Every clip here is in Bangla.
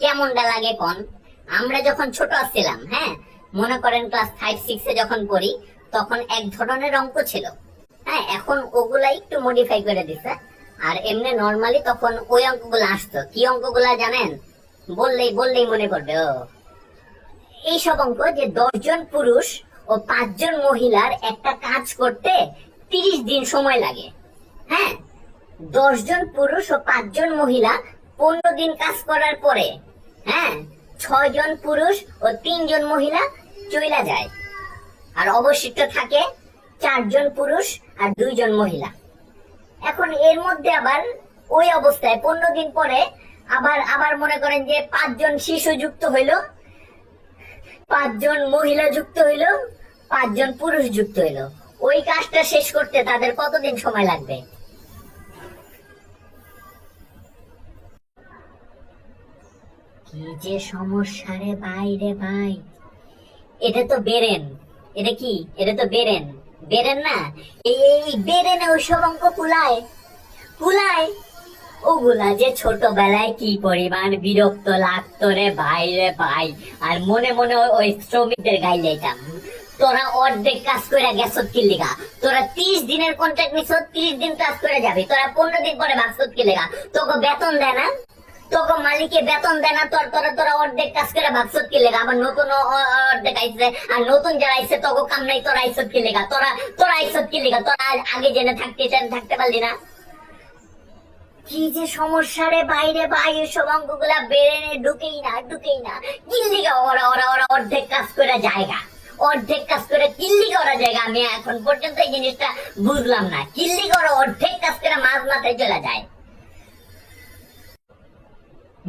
কেমনটা লাগে কোন? আমরা যখন ছোট ছিলাম হ্যাঁ? মনে করেন ক্লাস ফাইভ সিক্সে যখন পড়ি, তখন এক ধরনের অঙ্ক ছিল হ্যাঁ? এখন ওগুলা একটু মডিফাই করে দিছে। আর এমনি নর্মালি তখন ওই অঙ্কগুলো আসতো। কি অঙ্কগুলা জানেন? বললেই বললেই মনে করবে ও। এইসব অঙ্ক যে দশজন পুরুষ ও পাঁচজন মহিলার একটা কাজ করতে তিরিশ দিন সময় লাগে হ্যাঁ? দশজন পুরুষ ও পাঁচজন মহিলা পনেরো দিন কাজ করার পরে হ্যাঁ ছয় জন পুরুষ ও তিনজন মহিলা চইলা যায়। আর অবশিষ্ট থাকে চারজন পুরুষ আর দুইজন মহিলা। এখন এর মধ্যে আবার ওই অবস্থায় পনেরো দিন পরে আবার আবার মনে করেন যে পাঁচজন শিশু যুক্ত হইল, পাঁচজন মহিলা যুক্ত হইল, পাঁচজন পুরুষ যুক্ত হইল। ওই কাজটা শেষ করতে তাদের কতদিন সময় লাগবে? যে ভাই। এটা তো বেরেন। এটা কি? এটা তো বেরেন। বেরেন না? এই বেরেনে অঙ্ক কুলায়। কুলায়? ওগুলা যে ছোটবেলায় কি পরিমাণ বিরক্ত লাগতো রে ভাই রে ভাই। আর মনে মনে ওই- শ্রমিকদের গাই যাইতাম তোরা অর্ধেক কাজ করে গেছত কি লিগা? তোরা ত্রিশ দিনের কন্ট্রাক্ট নিছ, ত্রিশ দিন কাজ করে যাবি। তোরা পনেরো দিন পরে ভাগছত কি লিগা? তোকে বেতন দেয় না? তোকে মালিকে বেতন দেয় না, তোর তোরা তোরা অর্ধেক কাজ করে ভাগছত কি লেগা আবার নতুন অর্ধেক আইছে। আর নতুন যারা আইছে, তোকে কাম নাই, তোরা আইছত কি লেগা তোরা তোরা আইছত কি লেগা তোরা আগে জেনে থাকতে থাকতে পারলি না। কি যে সমস্যা রে বাইরে বাইরে সব বেড়ে ঢুকেই না ঢুকেই না। কিল্লিগা ওরা ওরা ওরা অর্ধেক কাজ করে জায়গা অর্ধেক কাজ করে কিল্লি করা জায়গা আমি এখন পর্যন্ত এই জিনিসটা বুঝলাম না। কিল্লি করা অর্ধেক কাজ করে মাঝ মাথায় চলে যায়।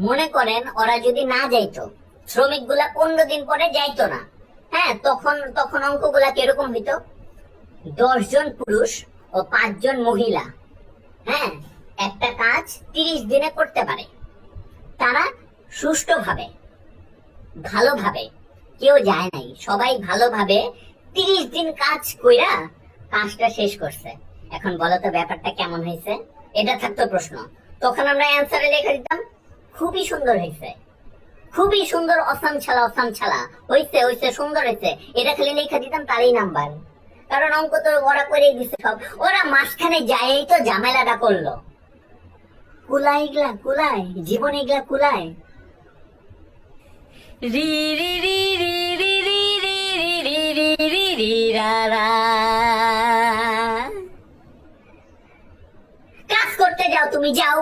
মনে করেন ওরা যদি না যাইতো শ্রমিকগুলা পনেরো দিন পরে যাইতো না। হ্যাঁ তখন তখন অঙ্কগুলা কীরকম হইতো? জন পুরুষ ও পাঁচজন মহিলা। হ্যাঁ একটা কাজ তিরিশ দিনে করতে পারে। তারা সুষ্ঠুভাবে, ভালোভাবে, কেউ যায় নাই। সবাই ভালোভাবে তিরিশ দিন কাজ কইরা কাজটা শেষ করছে। এখন বলো তো ব্যাপারটা কেমন হয়েছে এটা থাকতো প্রশ্ন। তখন আমরা অ্যান্সারে লিখে দিতাম খুবই সুন্দর হয়েছে খুবই সুন্দর অসাম ছালা অসাম ছালা হইছে হইছে সুন্দর হয়েছে এটা খালি লেখা দিতাম তারই নাম্বার কারণ অঙ্ক তো ওরা করেই দিছে সব ওরা মাঝখানে যাই তো ঝামেলাটা করল কুলাই এগুলা কুলাই জীবন এগুলা কুলাই রি রি রি রি রি রি রি রি রি রি রি রি রা রা কাজ করতে যাও তুমি যাও